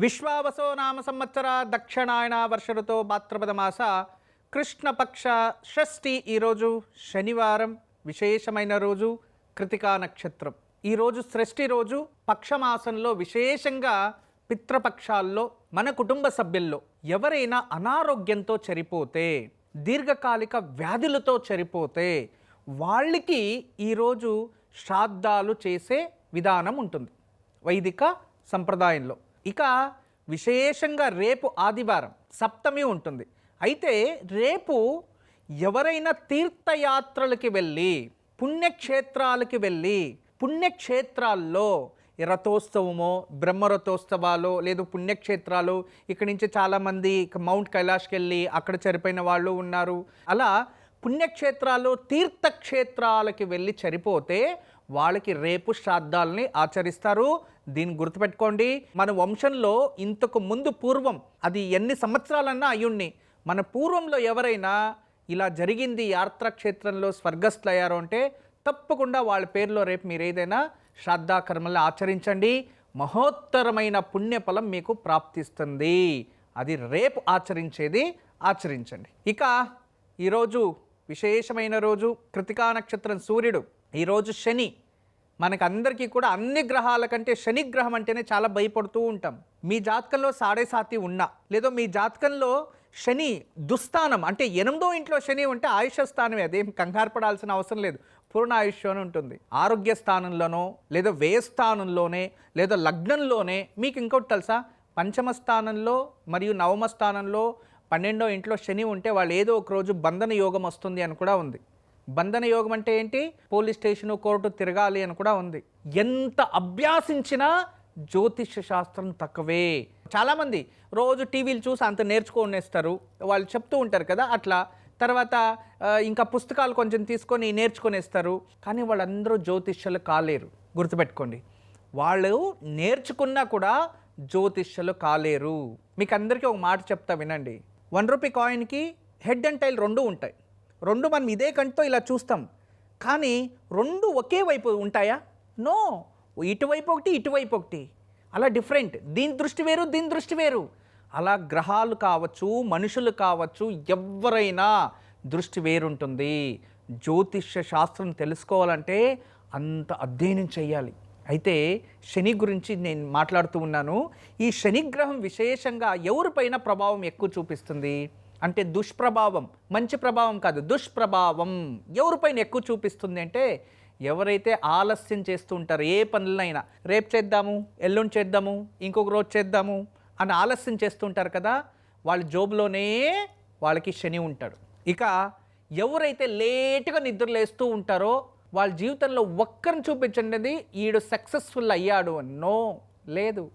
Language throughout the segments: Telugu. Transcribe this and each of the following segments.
విశ్వావసో నామ సంవత్సర దక్షిణాయన వర్ష ఋతో భాద్రపద మాస కృష్ణపక్ష షష్ఠి ఈరోజు శనివారం. విశేషమైన రోజు కృతికా నక్షత్రం. ఈరోజు సృష్టి రోజు పక్షమాసంలో విశేషంగా పితృపక్షాల్లో మన కుటుంబ సభ్యుల్లో ఎవరైనా అనారోగ్యంతో చనిపోతే దీర్ఘకాలిక వ్యాధులతో చనిపోతే వాళ్ళకి ఈరోజు శ్రాద్ధాలు చేసే విధానం ఉంటుంది. వైదిక సంప్రదాయంలో. ఇక విశేషంగా రేపు ఆదివారం సప్తమి ఉంటుంది. అయితే రేపు ఎవరైనా తీర్థయాత్రలకి వెళ్ళి పుణ్యక్షేత్రాలకి వెళ్ళి పుణ్యక్షేత్రాల్లో రథోత్సవమో బ్రహ్మరథోత్సవాలు లేదు పుణ్యక్షేత్రాలు ఇక్కడి నుంచి చాలామంది మౌంట్ కైలాష్కి వెళ్ళి అక్కడ చనిపోయిన వాళ్ళు ఉన్నారు. అలా పుణ్యక్షేత్రాలు తీర్థక్షేత్రాలకి వెళ్ళి చనిపోతే వాళ్ళకి రేపు శ్రాద్ధాలని ఆచరిస్తారు. దీన్ని గుర్తుపెట్టుకోండి. మన వంశంలో ఇంతకు ముందు పూర్వం అది ఎన్ని సంవత్సరాలన్నా అయ్యుణ్ణి మన పూర్వంలో ఎవరైనా ఇలా జరిగింది యాత్రాక్షేత్రంలో స్వర్గస్థులయ్యారు అంటే తప్పకుండా వాళ్ళ పేరులో రేపు మీరు ఏదైనా శ్రాద్ధాకర్మల్ని ఆచరించండి. మహోత్తరమైన పుణ్యఫలం మీకు ప్రాప్తిస్తుంది. అది రేపు ఆచరించేది ఆచరించండి. ఇక ఈరోజు విశేషమైన రోజు కృతికా నక్షత్రం సూర్యుడు. ఈరోజు శని. మనకు అందరికీ కూడా అన్ని గ్రహాల కంటే శని గ్రహం అంటేనే చాలా భయపడుతూ ఉంటాం. మీ జాతకంలో సాడే సాతి ఉన్నా లేదో మీ జాతకంలో శని దుస్థానం అంటే ఎనిమిదో ఇంట్లో శని ఉంటే ఆయుష స్థానమే అదేం కంగారు పడాల్సిన అవసరం లేదు. పూర్ణ ఆయుష్ అని ఉంటుంది. ఆరోగ్య స్థానంలోనో లేదా వ్యయ స్థానంలోనే లేదా లగ్నంలోనే మీకు ఇంకోటి తెలుసా? పంచమ స్థానంలో మరియు నవమ స్థానంలో పన్నెండో ఇంట్లో శని ఉంటే వాళ్ళు ఏదో ఒక రోజు బంధన యోగం వస్తుంది అని కూడా ఉంది. బంధన యోగం అంటే ఏంటి? పోలీస్ స్టేషను కోర్టు తిరగాలి అని కూడా ఉంది. ఎంత అభ్యాసించినా జ్యోతిష శాస్త్రం తక్కువే. చాలామంది రోజు టీవీలు చూసి అంత నేర్చుకునేస్తారు వాళ్ళు చెప్తూ ఉంటారు కదా అట్లా. తర్వాత ఇంకా పుస్తకాలు కొంచెం తీసుకొని నేర్చుకునేస్తారు. కానీ వాళ్ళందరూ జ్యోతిష్యులు కాలేరు. గుర్తుపెట్టుకోండి. వాళ్ళు నేర్చుకున్నా కూడా జ్యోతిష్యులు కాలేరు. మీకు అందరికీ ఒక మాట చెప్తా వినండి. వన్ రూపీ కాయిన్కి హెడ్ అండ్ టైల్ రెండు ఉంటాయి. రెండు మనం ఇదే కంటితో ఇలా చూస్తాం. కానీ రెండు ఒకే వైపు ఉంటాయా? నో. ఇటువైపు ఒకటి ఇటువైపు ఒకటి. అలా డిఫరెంట్. దీని దృష్టి వేరు దీని దృష్టి వేరు. అలా గ్రహాలు కావచ్చు మనుషులు కావచ్చు ఎవరైనా దృష్టి వేరుంటుంది. జ్యోతిష్య శాస్త్రం తెలుసుకోవాలంటే అంత అధ్యయనం చేయాలి. అయితే శని గురించి నేను మాట్లాడుతూ ఉన్నాను. ఈ శనిగ్రహం విశేషంగా ఎవరిపైన ప్రభావం ఎక్కువ చూపిస్తుంది? అంటే దుష్ప్రభావం మంచి ప్రభావం కాదు దుష్ప్రభావం ఎవరిపైన ఎక్కువ చూపిస్తుంది అంటే ఎవరైతే ఆలస్యం చేస్తూ ఉంటారో ఏ పనులైనా రేపు చేద్దాము ఎల్లుండి చేద్దాము ఇంకొక రోజు చేద్దాము అని ఆలస్యం చేస్తూ ఉంటారు కదా వాళ్ళ జోబులోనే వాళ్ళకి శని ఉంటాడు. ఇక ఎవరైతే లేటుగా నిద్రలేస్తూ ఉంటారో వాళ్ళ జీవితంలో ఒక్కరిని చూపించండి ఈడు సక్సెస్ఫుల్ అయ్యాడు. అని నో లేదు.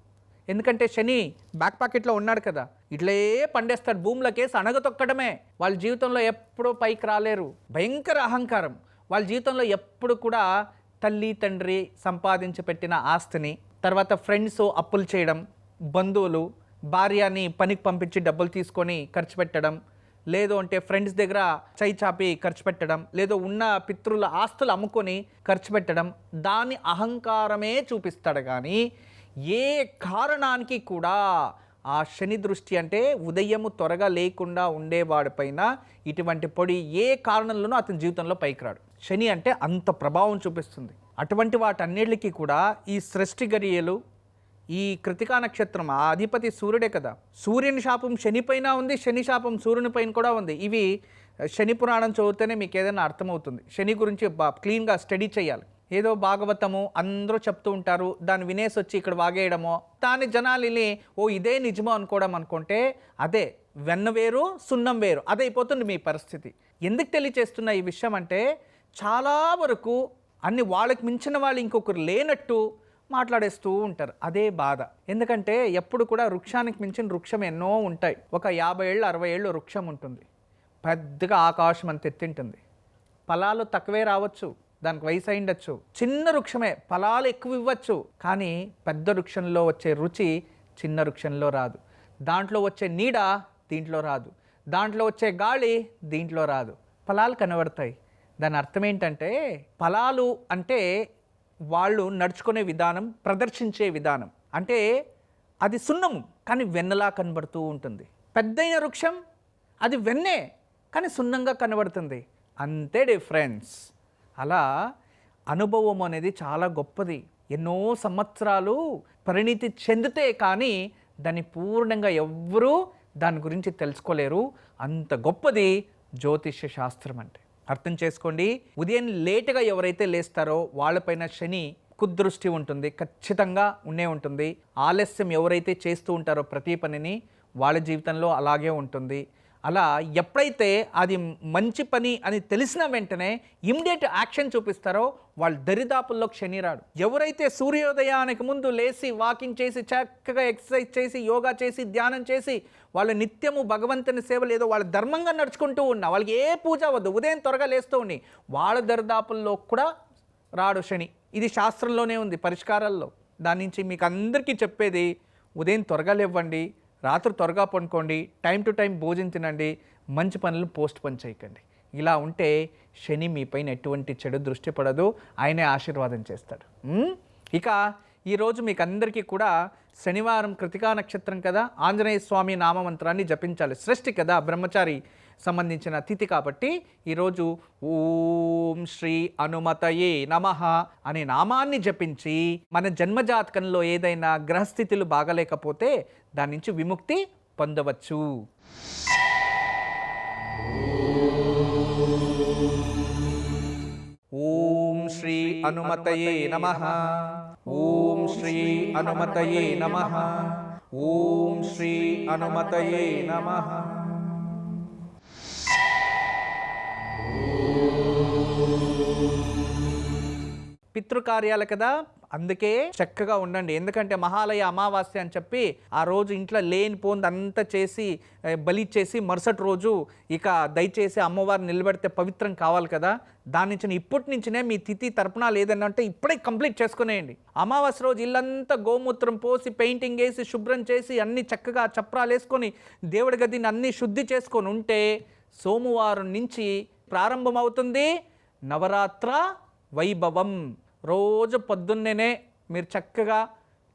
ఎందుకంటే శని బ్యాక్ పాకెట్లో ఉన్నాడు కదా. ఇట్లే పండేస్తాడు భూములకేసి అణగతొక్కడమే వాళ్ళ జీవితంలో ఎప్పుడూ పైకి రాలేరు. భయంకర అహంకారం. వాళ్ళ జీవితంలో ఎప్పుడు కూడా తల్లి తండ్రి సంపాదించి పెట్టిన ఆస్తిని తర్వాత ఫ్రెండ్స్ అప్పులు చేయడం బంధువులు భార్యని పనికి పంపించి డబ్బులు తీసుకొని ఖర్చు పెట్టడం లేదు అంటే ఫ్రెండ్స్ దగ్గర చై చాపి ఖర్చు పెట్టడం లేదో ఉన్న పితృల ఆస్తులు అమ్ముకొని ఖర్చు పెట్టడం దాని అహంకారమే చూపిస్తాడు కానీ ఏ కారణానికి కూడా ఆ శని దృష్టి అంటే ఉదయము త్వరగా లేకుండా ఉండేవాడిపైన ఇటువంటి పొడి ఏ కారణంలోనూ అతని జీవితంలో పైకి రాడు శని అంటే అంత ప్రభావం చూపిస్తుంది. అటువంటి వాటన్నిటికీ కూడా ఈ సృష్టి గరియలు ఈ కృతికా నక్షత్రం ఆ అధిపతి సూర్యుడే కదా. సూర్యుని శాపం శనిపైన ఉంది శని శాపం సూర్యుని పైన కూడా ఉంది. ఇవి శని పురాణం చదివితేనే మీకు ఏదైనా అర్థమవుతుంది. శని గురించి బా క్లీన్గా స్టడీ చేయాలి. ఏదో భాగవతము అందరూ చెప్తూ ఉంటారు దాన్ని వినేసి వచ్చి ఇక్కడ వాగేయడమో. దాని జనాలు ఓ ఇదే నిజమో అనుకోవడం అనుకుంటే అదే వెన్న వేరు సున్నం వేరు అదైపోతుంది మీ పరిస్థితి. ఎందుకు తెలియచేస్తున్న ఈ విషయం అంటే చాలా వరకు అన్ని వాళ్ళకి మించిన వాళ్ళు ఇంకొకరు లేనట్టు మాట్లాడేస్తూ ఉంటారు. అదే బాధ. ఎందుకంటే ఎప్పుడు కూడా వృక్షానికి మించిన వృక్షం ఎన్నో ఉంటాయి. ఒక యాభై ఏళ్ళు అరవై ఏళ్ళు వృక్షం ఉంటుంది. పెద్దగా ఆకాశం అంత ఎత్తింటుంది. ఫలాలు తక్కువే రావచ్చు. దానికి వయసు అయిండొచ్చు చిన్న వృక్షమే ఫలాలు ఎక్కువ ఇవ్వచ్చు. కానీ పెద్ద వృక్షంలో వచ్చే రుచి చిన్న వృక్షంలో రాదు. దాంట్లో వచ్చే నీడ దీంట్లో రాదు. దాంట్లో వచ్చే గాలి దీంట్లో రాదు. ఫలాలు కనబడతాయి. దాని అర్థం ఏంటంటే ఫలాలు అంటే వాళ్ళు నడుచుకునే విధానం ప్రదర్శించే విధానం. అంటే అది సున్నము కానీ వెన్నలా కనబడుతూ ఉంటుంది. పెద్దయిన వృక్షం అది వెన్నే కానీ సున్నంగా కనబడుతుంది. అంతే డిఫరెన్స్. అలా అనుభవం అనేది చాలా గొప్పది. ఎన్నో సంవత్సరాలు పరిణితి చెందితే కానీ దాన్ని పూర్ణంగా ఎవ్వరూ దాని గురించి తెలుసుకోలేరు. అంత గొప్పది జ్యోతిష్య శాస్త్రం అంటే. అర్థం చేసుకోండి. ఉదయం లేటుగా ఎవరైతే లేస్తారో వాళ్ళపైన శని కుదృష్టి ఉంటుంది ఖచ్చితంగా ఉండే ఉంటుంది. ఆలస్యం ఎవరైతే చేస్తూ ఉంటారో ప్రతి పనిని వాళ్ళ జీవితంలో అలాగే ఉంటుంది. అలా ఎప్పుడైతే అది మంచి పని అని తెలిసిన వెంటనే ఇమ్మీడియట్ యాక్షన్ చూపిస్తారో వాళ్ళ దరిదాపుల్లో శని రాడు ఎవరైతే సూర్యోదయానికి ముందు లేచి వాకింగ్ చేసి చక్కగా ఎక్సర్సైజ్ చేసి యోగా చేసి ధ్యానం చేసి వాళ్ళ నిత్యము భగవంతుని సేవలు ఏదో వాళ్ళ ధర్మంగా నడుచుకుంటూ ఉన్నా వాళ్ళకి ఏ పూజ వద్దు ఉదయం త్వరగా లేస్తూ ఉండి వాళ్ళ దరిదాపుల్లో కూడా రాడు శని. ఇది శాస్త్రంలోనే ఉంది పరిష్కారాల్లో. దాని నుంచి మీకు అందరికీ చెప్పేది ఉదయం త్వరగా లేవ్వండి రాత్రి త్వరగా పండుకోండి టైం టు టైం భోజనం తినండి మంచి పనులను పోస్ట్ పని చేయకండి. ఇలా ఉంటే శని మీపైన ఎటువంటి చెడు దృష్టి పడదు ఆయనే ఆశీర్వాదం చేస్తాడు. ఇక ఈరోజు మీకు అందరికీ కూడా శనివారం కృతికా నక్షత్రం కదా ఆంజనేయ స్వామి నామమంత్రాన్ని జపించాలి. సృష్టి కదా బ్రహ్మచారి. సంబంధించిన తిథి కాబట్టి ఈరోజు ఓం శ్రీ అనుమతయే నమ అనే నామాన్ని జపించి మన జన్మజాతకంలో ఏదైనా గ్రహస్థితులు బాగలేకపోతే దాని నుంచి విముక్తి పొందవచ్చు. ఓం శ్రీ అనుమతయే నమ. ఓం శ్రీ అనుమతయే నమ. ఓం శ్రీ అనుమతయే నమ. పితృకార్యాలు కదా అందుకే చక్కగా ఉండండి. ఎందుకంటే మహాలయ అమావాస్య అని చెప్పి ఆ రోజు ఇంట్లో లేని పోంది అంతా చేసి బలిచ్చేసి బలి చేసి మరుసటి రోజు ఇక దయచేసి అమ్మవారిని నిలబెడితే పవిత్రం కావాలి కదా. దాని నుంచి ఇప్పటి నుంచినే మీ తిథి తరపున లేదని అంటే ఇప్పుడే కంప్లీట్ చేసుకునేయండి. అమావాస్య రోజు ఇల్లంతా గోమూత్రం పోసి పెయింటింగ్ వేసి శుభ్రం చేసి అన్ని చక్కగా చప్రాలు వేసుకొని దేవుడి గదిని అన్ని శుద్ధి చేసుకొని ఉంటే సోమవారం నుంచి ప్రారంభమవుతుంది. నవరాత్ర వైభవం. రోజు పొద్దున్నేనే మీరు చక్కగా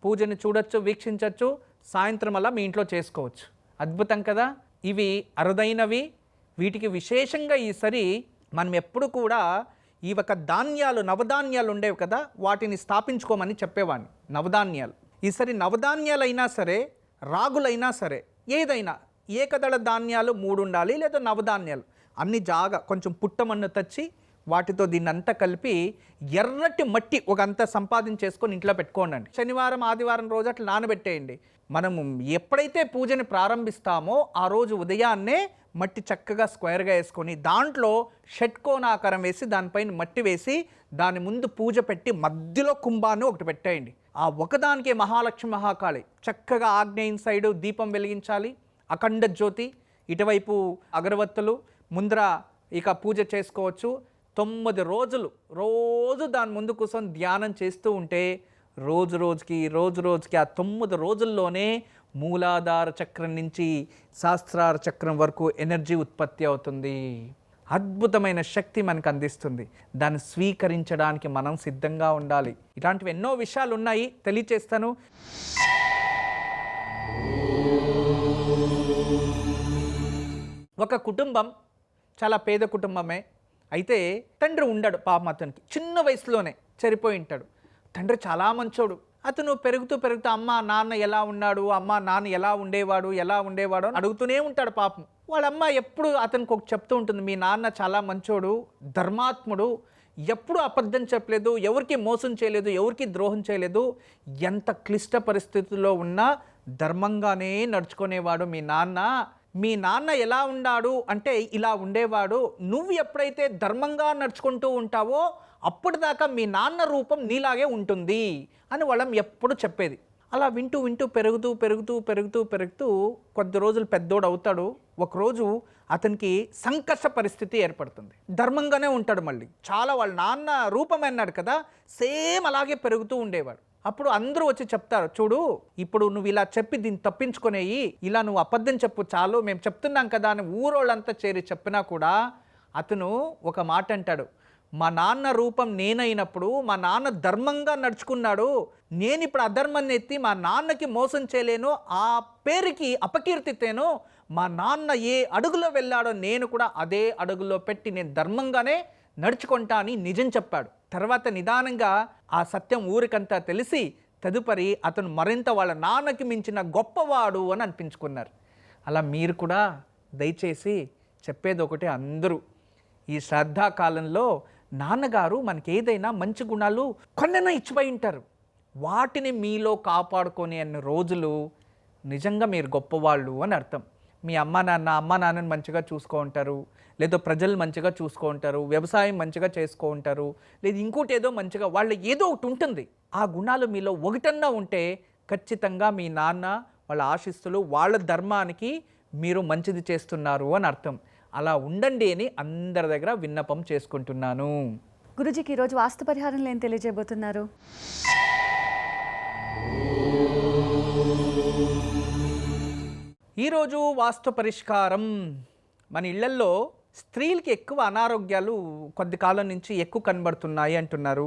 పూజని చూడొచ్చు వీక్షించవచ్చు సాయంత్రం అలా మీ ఇంట్లో చేసుకోవచ్చు. అద్భుతం కదా? ఇవి అరుదైనవి. వీటికి విశేషంగా ఈసారి మనం ఎప్పుడు కూడా ఈ ఒక ధాన్యాలు నవధాన్యాలు ఉండేవి కదా? వాటిని స్థాపించుకోమని చెప్పేవాడిని. నవధాన్యాలు. ఈసారి నవధాన్యాలైనా సరే రాగులైనా సరే ఏదైనా ఏకదళ ధాన్యాలు మూడు ఉండాలి లేదా నవధాన్యాలు. అన్ని జాగా కొంచెం పుట్టమన్ను తెచ్చి వాటితో దీన్ని అంతా కలిపి ఎర్రటి మట్టి ఒక అంత సంపాదించేసుకొని ఇంట్లో పెట్టుకోండి శనివారం ఆదివారం రోజు అట్లా నానబెట్టేయండి. మనము ఎప్పుడైతే పూజని ప్రారంభిస్తామో ఆ రోజు ఉదయాన్నే మట్టి చక్కగా స్క్వేర్గా వేసుకొని దాంట్లో షట్కోణాకారం వేసి దానిపైన మట్టి వేసి దాని ముందు పూజ పెట్టి మధ్యలో కుంభాన్ని ఒకటి పెట్టేయండి. ఆ ఒకదానికే మహాలక్ష్మి మహాకాళి చక్కగా ఆగ్నేయం సైడు దీపం వెలిగించాలి. అఖండ జ్యోతి ఇటువైపు అగరవత్తులు ముందర ఇక పూజ చేసుకోవచ్చు. తొమ్మిది రోజులు రోజు దాని ముందు కూర్చొని ధ్యానం చేస్తూ ఉంటే రోజు రోజుకి రోజు రోజుకి ఆ తొమ్మిది రోజుల్లోనే మూలాధార చక్రం నుంచి శాస్త్రార చక్రం వరకు ఎనర్జీ ఉత్పత్తి అవుతుంది. అద్భుతమైన శక్తి మనకు అందిస్తుంది. దాన్ని స్వీకరించడానికి మనం సిద్ధంగా ఉండాలి. ఇలాంటివి ఎన్నో విషయాలు ఉన్నాయి. తెలియచేస్తాను. ఒక కుటుంబం చాలా పేద కుటుంబమే అయితే తండ్రి ఉండడు పాపం అతనికి. చిన్న వయసులోనే చనిపోయి ఉంటాడు. తండ్రి చాలా మంచోడు. అతను పెరుగుతూ పెరుగుతూ అమ్మ నాన్న ఎలా ఉన్నాడు? అమ్మ నాన్న ఎలా ఉండేవాడు? ఎలా ఉండేవాడు? అని అడుగుతూనే ఉంటాడు పాపం. వాళ్ళ అమ్మ ఎప్పుడు అతనికి ఒక చెప్తూ ఉంటుంది మీ నాన్న చాలా మంచోడు ధర్మాత్ముడు. ఎప్పుడు అబద్ధం చెప్పలేదు ఎవరికి మోసం చేయలేదు ఎవరికి ద్రోహం చేయలేదు. ఎంత క్లిష్ట పరిస్థితుల్లో ఉన్నా ధర్మంగానే నడుచుకునేవాడు మీ నాన్న. మీ నాన్న ఎలా ఉన్నాడు అంటే ఇలా ఉండేవాడు. నువ్వు ఎప్పుడైతే ధర్మంగా నడుచుకుంటూ ఉంటావో అప్పటిదాకా మీ నాన్న రూపం నీలాగే ఉంటుంది అని వాళ్ళం ఎప్పుడు చెప్పేది. అలా వింటూ వింటూ పెరుగుతూ పెరుగుతూ పెరుగుతూ పెరుగుతూ కొద్ది రోజులు పెద్దోడు అవుతాడు. ఒకరోజు అతనికి సంకర్ష పరిస్థితి ఏర్పడుతుంది. ధర్మంగానే ఉంటాడు మళ్ళీ. చాలా వాళ్ళ నాన్న రూపం అన్నాడు కదా సేమ్ అలాగే పెరుగుతూ ఉండేవాడు. అప్పుడు అందరూ వచ్చి చెప్తారు చూడు ఇప్పుడు నువ్వు ఇలా చెప్పి దీన్ని తప్పించుకునేయి ఇలా నువ్వు అబద్ధం చెప్పు చాలు మేము చెప్తున్నాం కదా అని ఊరోళ్ళంతా చేరి చెప్పినా కూడా అతను ఒక మాట అంటాడు మా నాన్న రూపం నేనైనప్పుడు మా నాన్న ధర్మంగా నడుచుకున్నాడు నేను ఇప్పుడు అధర్మాన్ని ఎత్తి మా నాన్నకి మోసం చేయలేను ఆ పేరుకి అపకీర్తితేను మా నాన్న ఏ అడుగులో వెళ్ళాడో నేను కూడా అదే అడుగులో పెట్టి నేను ధర్మంగానే నడుచుకుంటా అని నిజం చెప్పాడు. తర్వాత నిదానంగా ఆ సత్యం ఊరికంతా తెలిసి తదుపరి అతను మరింత వాళ్ళ నాన్నకి మించిన గొప్పవాడు అని అనిపించుకున్నారు. అలా మీరు కూడా దయచేసి చెప్పేది ఒకటి అందరూ. ఈ శ్రద్ధాకాలంలో నాన్నగారు మనకి ఏదైనా మంచి గుణాలు కొన్నైనా ఇచ్చిపోయి ఉంటారు. వాటిని మీలో కాపాడుకొని అన్న రోజులు నిజంగా మీరు గొప్పవాళ్ళు అని అర్థం. మీ అమ్మ నాన్న అమ్మ నాన్నని మంచిగా చూసుకో ఉంటారు. లేదా ప్రజలు మంచిగా చూసుకో ఉంటారు. వ్యవసాయం మంచిగా చేసుకో ఉంటారు. లేదు ఇంకోటి ఏదో మంచిగా వాళ్ళ ఏదో ఒకటి ఉంటుంది. ఆ గుణాలు మీలో ఒకటన్నా ఉంటే ఖచ్చితంగా మీ నాన్న వాళ్ళ ఆశిస్తులు వాళ్ళ ధర్మానికి మీరు మంచిది చేస్తున్నారు అని అర్థం. అలా ఉండండి అని అందరి దగ్గర విన్నపం చేసుకుంటున్నాను. గురుజీకి ఈరోజు వాస్తు పరిహారంలో ఏం తెలియజేయబోతున్నారు. ఈరోజు వాస్తు పరిష్కారం మన ఇళ్ళల్లో స్త్రీలకి ఎక్కువ అనారోగ్యాలు కొద్ది కాలం నుంచి ఎక్కువ కనబడుతున్నాయి అంటున్నారు.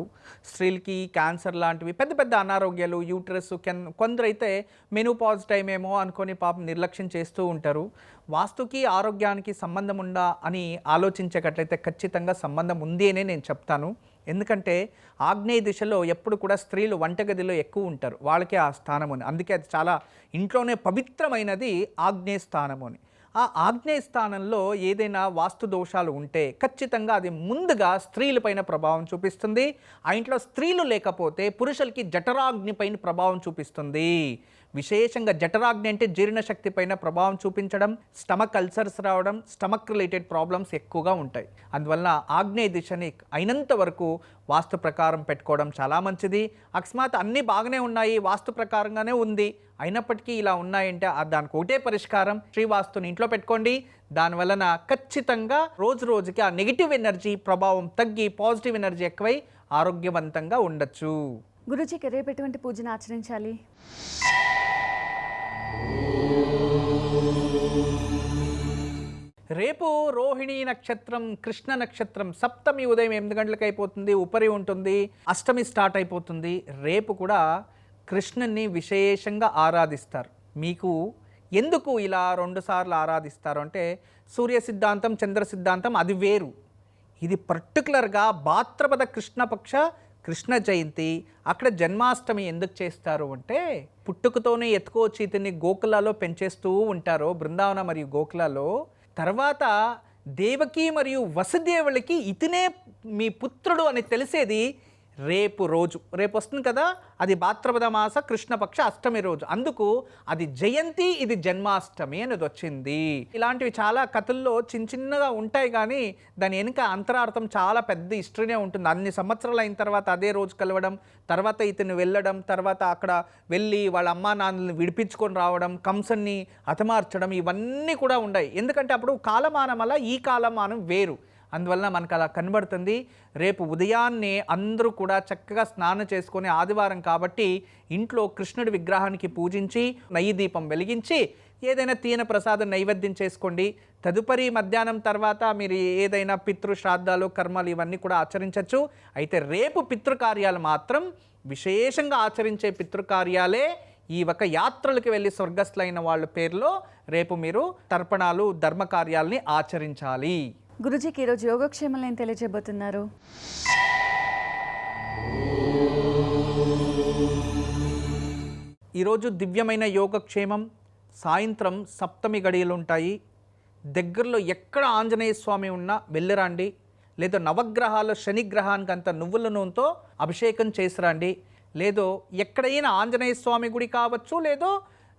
స్త్రీలకి క్యాన్సర్ లాంటివి పెద్ద పెద్ద అనారోగ్యాలు యూట్రస్ కెన్ కొందరైతే మెనూపాజ్ టైం ఏమో అనుకొని పాపం నిర్లక్ష్యం చేస్తూ ఉంటారు. వాస్తుకి ఆరోగ్యానికి సంబంధం ఉందా అని ఆలోచించేటట్లయితే ఖచ్చితంగా సంబంధం ఉంది అనే నేను చెప్తాను. ఎందుకంటే ఆగ్నేయ దిశలో ఎప్పుడు కూడా స్త్రీలు వంటగదిలో ఎక్కువ ఉంటారు. వాళ్ళకే ఆ స్థానం అని. అందుకే అది చాలా ఇంట్లోనే పవిత్రమైనది ఆగ్నేయ స్థానము అని. ఆ ఆగ్నేయ స్థానంలో ఏదైనా వాస్తు దోషాలు ఉంటే ఖచ్చితంగా అది ముందుగా స్త్రీలపైన ప్రభావం చూపిస్తుంది. ఆ ఇంట్లో స్త్రీలు లేకపోతే పురుషులకి జఠరాగ్నిపైన ప్రభావం చూపిస్తుంది. విశేషంగా జఠరాగ్ని అంటే జీర్ణశక్తి పైన ప్రభావం చూపించడం స్టమక్ అల్సర్స్ రావడం స్టమక్ రిలేటెడ్ ప్రాబ్లమ్స్ ఎక్కువగా ఉంటాయి. అందువల్ల ఆగ్నేయ దిశని అయినంత వరకు వాస్తు ప్రకారం పెట్టుకోవడం చాలా మంచిది. అకస్మాత్ అన్నీ బాగానే ఉన్నాయి వాస్తు ప్రకారంగానే ఉంది. అయినప్పటికీ ఇలా ఉన్నాయంటే ఆ దానికి ఒకటే పరిష్కారం. శ్రీవాస్తుని ఇంట్లో పెట్టుకోండి. దానివలన ఖచ్చితంగా రోజు రోజుకి ఆ నెగిటివ్ ఎనర్జీ ప్రభావం తగ్గి పాజిటివ్ ఎనర్జీ ఎక్కువై ఆరోగ్యవంతంగా ఉండొచ్చు. గురుజీకి రేపు ఎటువంటి పూజను ఆచరించాలి? రేపు రోహిణి నక్షత్రం కృష్ణ నక్షత్రం సప్తమి ఉదయం ఎనిమిది గంటలకు అయిపోతుంది ఉపరి ఉంటుంది అష్టమి స్టార్ట్ అయిపోతుంది. రేపు కూడా కృష్ణుని విశేషంగా ఆరాధిస్తారు. మీకు ఎందుకు ఇలా రెండు సార్లు ఆరాధిస్తారు అంటే సూర్య సిద్ధాంతం చంద్ర సిద్ధాంతం అది వేరు. ఇది పర్టికులర్గా భాద్రపద కృష్ణపక్ష కృష్ణ జయంతి అక్కడ జన్మాష్టమి ఎందుకు చేస్తారు అంటే పుట్టుకతోనే ఎత్తుకోవచ్చు ఇతన్ని గోకులాలో పెంచేస్తూ ఉంటారు బృందావన మరియు గోకులాలో తర్వాత దేవకి మరియు వసుదేవులకి ఇతనే మీ పుత్రుడు అని తెలిసేది రేపు రోజు. రేపు వస్తుంది కదా? అది భాద్రపద మాస కృష్ణపక్ష అష్టమి రోజు. అందుకు అది జయంతి ఇది జన్మాష్టమి అనేది వచ్చింది. ఇలాంటివి చాలా కథల్లో చిన్న చిన్నగా ఉంటాయి కానీ దాని వెనుక అంతరార్థం చాలా పెద్ద హిస్టరీనే ఉంటుంది. అన్ని సంవత్సరాలు అయిన తర్వాత అదే రోజు కలవడం తర్వాత ఇతను వెళ్ళడం తర్వాత అక్కడ వెళ్ళి వాళ్ళ అమ్మా నాన్నల్ని విడిపించుకొని రావడం కంసన్ని హతమార్చడం ఇవన్నీ కూడా ఉన్నాయి. ఎందుకంటే అప్పుడు కాలమానం అలా ఈ కాలమానం వేరు. అందువలన మనకు అలా కనబడుతుంది. రేపు ఉదయాన్నే అందరూ కూడా చక్కగా స్నానం చేసుకొని ఆదివారం కాబట్టి ఇంట్లో కృష్ణుడి విగ్రహానికి పూజించి నెయ్యి దీపం వెలిగించి ఏదైనా తీన ప్రసాదం నైవేద్యం చేసుకోండి. తదుపరి మధ్యాహ్నం తర్వాత మీరు ఏదైనా పితృ శ్రాద్ధాలు కర్మలు ఇవన్నీ కూడా ఆచరించవచ్చు అయితే రేపు పితృకార్యాలు మాత్రం విశేషంగా ఆచరించే పితృకార్యాలే ఈ ఒక యాత్రలకు వెళ్ళి స్వర్గస్థులైన వాళ్ళ పేరులో రేపు మీరు తర్పణాలు ధర్మ కార్యాలని ఆచరించాలి. గురుజీకి ఈరోజు యోగక్షేమంలో ఏం తెలియజేయబోతున్నారు? ఈరోజు దివ్యమైన యోగక్షేమం సాయంత్రం సప్తమి గడియలు ఉంటాయి దగ్గరలో ఎక్కడ ఆంజనేయ స్వామి ఉన్నా వెళ్ళిరండి. లేదో నవగ్రహాలు శనిగ్రహానికి అంత నువ్వుల నూనెతో అభిషేకం చేసిరండి. లేదో ఎక్కడైనా ఆంజనేయ స్వామి గుడి కావచ్చు లేదో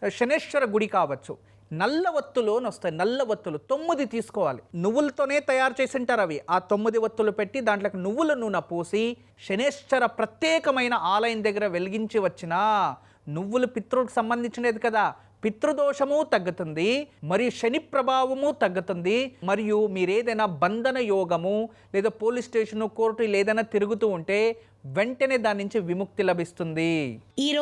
శనేశ్వర గుడి కావచ్చు. నల్ల ఒత్తులు వస్తాయి. నల్ల ఒత్తులు తొమ్మిది తీసుకోవాలి. నువ్వులతోనే తయారు చేసి ఉంటారు అవి. ఆ తొమ్మిది ఒత్తులు పెట్టి దాంట్లోకి నువ్వుల నూనె పోసి శనేశ్వర ప్రత్యేకమైన ఆలయం దగ్గర వెలిగించి వచ్చిన నువ్వులు పితృకి సంబంధించినది కదా. పితృదోషము తగ్గుతుంది. మరియు శని ప్రభావము తగ్గుతుంది. మరియు మీరేదైనా బంధన యోగము లేదా పోలీస్ స్టేషన్ కోర్టు లేదైనా తిరుగుతూ ఉంటే వెంటనే దాని నుంచి విముక్తి లభిస్తుంది. ఈరోజు